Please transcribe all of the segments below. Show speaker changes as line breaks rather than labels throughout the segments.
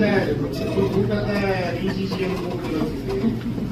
இந்த கூட்டத்தை டிசிசிஎம் கூட்டுறதுக்கு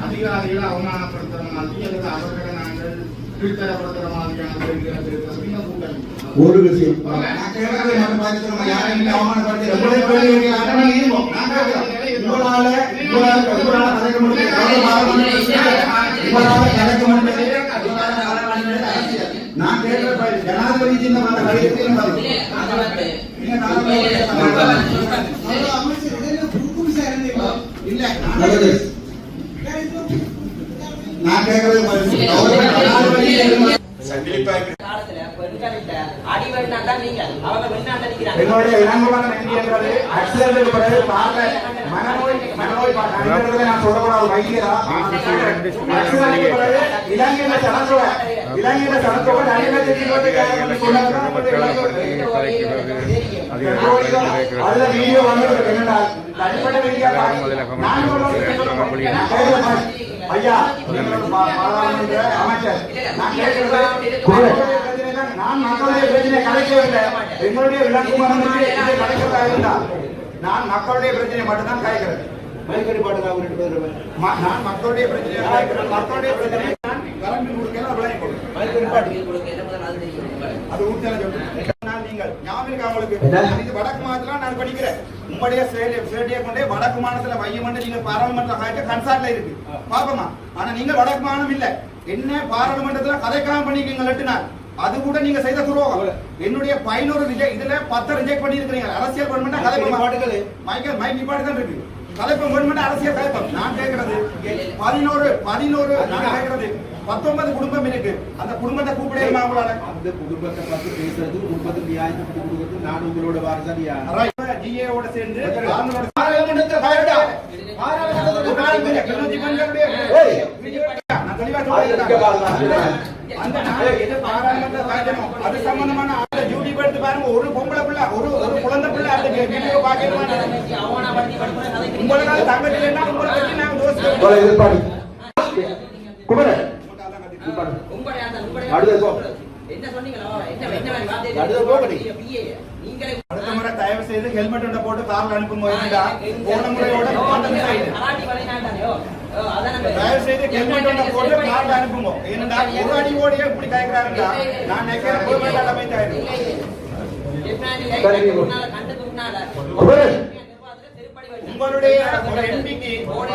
அதிகாரிகளை அவமானப்படுத்துற மாதிரி அல்லது அவர்களை நாங்கள் கீழ்த்தரப்படுத்துற மாதிரியான இந்த
ஒரு விஷயம் நான் கேட்கிற ஜனாதிபதி சின்னமான கடிதத்தையும் பதில். நீங்க இல்ல நல்லது. நான் கேட்கறது பதில். அவர் ஜனாதிபதி சின்னமா-
காலத்துல பெண்கள்கிட்ட அடிவெண்ணா தான் நீங்க அவங்க வெளிநாட்டுல நிக்கிறாங்க
என்னுடைய இளங்குமரன் என்றது அக்சிடென்ட் பிறகு பார்க்க மனநோய் மனநோய் நான் சொல்லக்கூடாது வைத்தியரா அக்சிடென்ட் பிறகு இலங்கையில சனத்தொகை இலங்கையில சனத்தொகை நிறைய அதுல வீடியோ வந்து என்னடா தனிப்பட்ட வீடியோ ஐயா அமைச்சர் நான் கேட்கிறது நான் மக்களுடைய பிரச்சனை கலைக்கவில்லை என்னுடைய விளக்குமானது கலைக்கிறதா இருந்தா நான் மக்களுடைய பிரச்சனை மட்டும்தான் கலைக்கிறேன் மைக்கடி பாட்டுங்க அவங்க ரெண்டு பேரும் ம- நான் மக்களுடைய பிரச்சனை மக்களுடைய பிரச்சனை நான் கலந்து கொடுக்கல விளங்கி கொடுக்கிறேன் மைக்கடி பாட்டு
உங்களுக்கு என்ன முதல்ல அது தெரியும் உங்களுக்கு.
அது ஊர்த்தல சொல்லுங்க நான் நீங்கள் ஞாபகம் இருக்கா உங்களுக்கு
என்ன?
நான் இது வடக்கு மாநிலத்துல நான் படிக்கிறேன் உங்களுடைய சேலை சேட்டியை கொண்டே வடக்கு மாநிலத்துல வையமண்டு நீங்க பாராளுமன்ற கன்சார்ட்ல இருக்கு. பாப்பமா? ஆனா நீங்க வடக்கு மாநிலம் இல்ல. என்ன பாராளுமன்றத்துல கதைக்காம பண்ணிக்கீங்க லட்டுனார். அது கூட நீங்க செய்த துரோகம். என்னுடைய பதினோரு ரிஜெக்ட் இதுல பத்து ரிஜெக்ட் பண்ணி இருக்கிறீங்க அரசியல் கவர்மெண்ட் கதை மைக்கேல் மைக் நிப்பாடு தான் இருக்கு. கலைப்பம் கவர்மெண்ட் அரசியல் கலைப்பம் நான் கேட்கறது பதினோரு பதினோரு நான் கேட்கறது பத்தொன்பது குடும்பம் இருக்கு. அந்த குடும்பத்தை கூப்பிடலாமா உங்களால?
அந்த குடும்பத்தை பார்த்து பேசுறது குடும்பத்துக்கு நியாயத்தை கொடுக்கறது நான் உங்களோட வாரசாரியா
ஜிஏவோட சேர்ந்து ஆளுநரோட பாராளுமன்றத்தை பயப்படா. பாராளுமன்றத்தை ஒரு நாள் இல்லை. கிளிநொச்சி பெண்களுடைய நான் தெளிவா சொல்றேன். அந்த நாளை எது பாராளுமன்ற பயணம், அது சம்பந்தமான ஆளை டியூட்டி எடுத்து பாருங்க ஒரு பொம்பளை பிள்ளை ஒரு ஒரு குழந்தை பிள்ளை அதுக்கு வீடியோ பாக்கணுமா
இன்னைக்கு அவமானப்படுத்தி படுத்துற கதைக்கு
உங்களுக்கு தங்கச்சி இல்லைன்னா உங்களை பத்தி நாங்க யோசிக்கிறோம்.
போல எதிர்ப்பாடு குமரன்
உங்களுடைய அந்த உங்களுடைய
அடுத்து போ.
என்ன சொன்னீங்களோ என்ன என்ன வார்த்தை
அடுத்து
நீங்களே
தயவு செய்து ஹெல்மெட் ஒன்றை போட்டு கார்ல அனுப்பும் போதுடா போன முறையோட தயவு செய்து ஹெல்மெட் ஒன்றை போட்டு கார்ல அனுப்புங்க. ஏனென்றா ஒரு அடி ஓடியே இப்படி கேட்கிறாருடா நான்
முன்னால
குமரன்
திருப்படி வச்சு.
உங்களுடைய ஒரு எம்பிக்கு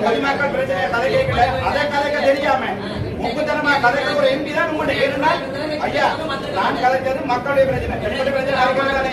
குடிமக்கள் பிரச்சனை கதை கேட்கல. அதை கதைக்க தெரியாம. முக்குத்தனமா கதைக்க ஒரு எம்பி தான் உங்களுடைய ஐயா நான் கதைக்கிறது மக்களுடைய பிரச்சனை. பிரச்சனை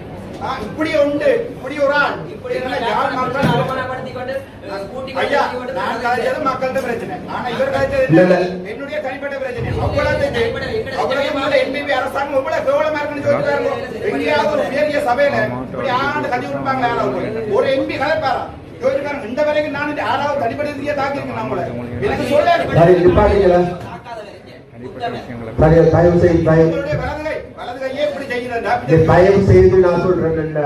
இப்படி உண்டு இப்படி ஒரு ஆள். இப்படி
கூட்டி
ஐயா
கொண்டு
நான் கதைச்சது மக்கள்கிட்ட பிரச்சனை. ஆனா இவர்
இல்ல.
என்னுடைய தனிப்பட்ட பிரச்சனை. அவ்வளவு அவ்வளவு உங்களோட என்பிபி அரசாங்கம் எவ்வளவு கேவலமா இருக்குன்னு சொல்லிட்டு பாருங்க. எங்கேயாவது ஒரு பெரிய சபையில இப்படி ஆண்டு கொடுப்பாங்களா யாராவது ஒரு எம்பி கதைப்பாரா யோசிக்காங்க இந்த வரைக்கும் நான் ஆறாவது தனிப்பட்ட ரீதியா நம்மள. எனக்கு சொல்ல
தயவு செய்து தயவு தயவு செய்து நான் சொல்றேன் இல்ல.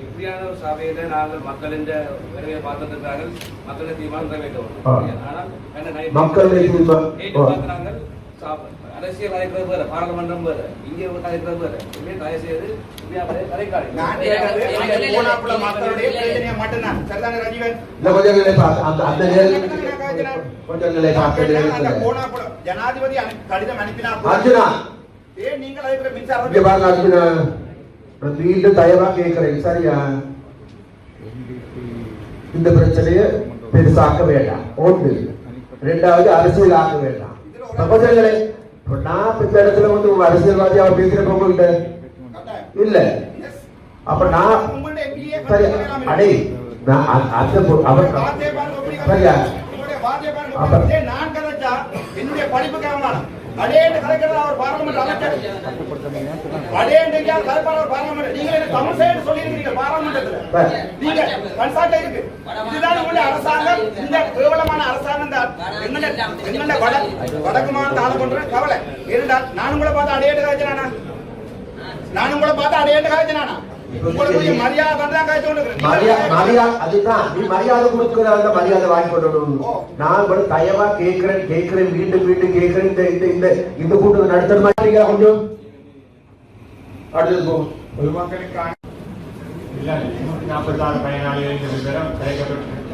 இப்படியான ஒரு சபையில நாங்கள் மக்களின் வருகையை பார்த்ததற்காக மக்களை தீர்மானம் நிறைவேற்றோம்
ஆ.
ஆனால். பார்க்கிறாங்க, சாப்ப- அரசியல் கலைக்கிறது வேற பாராளுமன்றம் வேற இங்கே கலைக்கிறது வேற. இனிமே தயவு செய்து
ஜனாதிபதி கடிதம் அனுப்பினா நீங்கள்
பாருங்க அர்ஜுனா. நான் மீண்டும் தயவா கேட்கிறேன் சரியா? இந்த பிரச்சனையை பெருசாக்க வேண்டாம். ஒன்று ரெண்டாவது அரசியல் ஆக்க வேண்டாம். சகோதரர்களே இப்ப நான் இந்த இடத்துல வந்து உங்க அரசியல்வாதி அவர் பேசுறப்ப உங்ககிட்ட இல்ல. அப்ப நான் சரி அடே நான் அந்த அவர் சரியா? அப்ப-
நான் கதைச்சா என்னுடைய படிப்புக்காக வேணும் அடேண்டு கலைக்கிறது அவர் பாராளுமன்ற அமைச்சர். அடேண்டு கலைப்பார் அவர் பாராளுமன்ற. நீங்க என்ன தமிழ் சைடு சொல்லியிருக்கீங்க பாராளுமன்றத்துல நீங்க கன்சார்ட்ல இருக்கு. இதுதான் உங்களுடைய அரசாங்கம். இந்த கேவலமான அரசாங்கம் தான். எங்கட எங்கட வட வடக்கு மாநில ஆள பண்ற கவலை. இருந்தால் நானும் கூட பார்த்து அடையேட்டு காய்ச்சினானா நானும் கூட பார்த்து அடையேட்டு காய்ச்சினானா மரியாதை
கொடுக்கிற அந்த மரியாதை வாங்கி கொண்டு நான் கூட தயவா கேட்கிறேன் கேட்கிறேன் மீண்டும் மீண்டும் கேட்கிறேன். இந்த இந்த இந்த இந்த கூட்டத்தை நடத்துற மாதிரி கொஞ்சம் அடுத்தது
பொதுமக்களுக்கான நாற்பத்தி பயனாளிகள் இந்த விவரம் கிடைக்கப்பட்டிருக்கு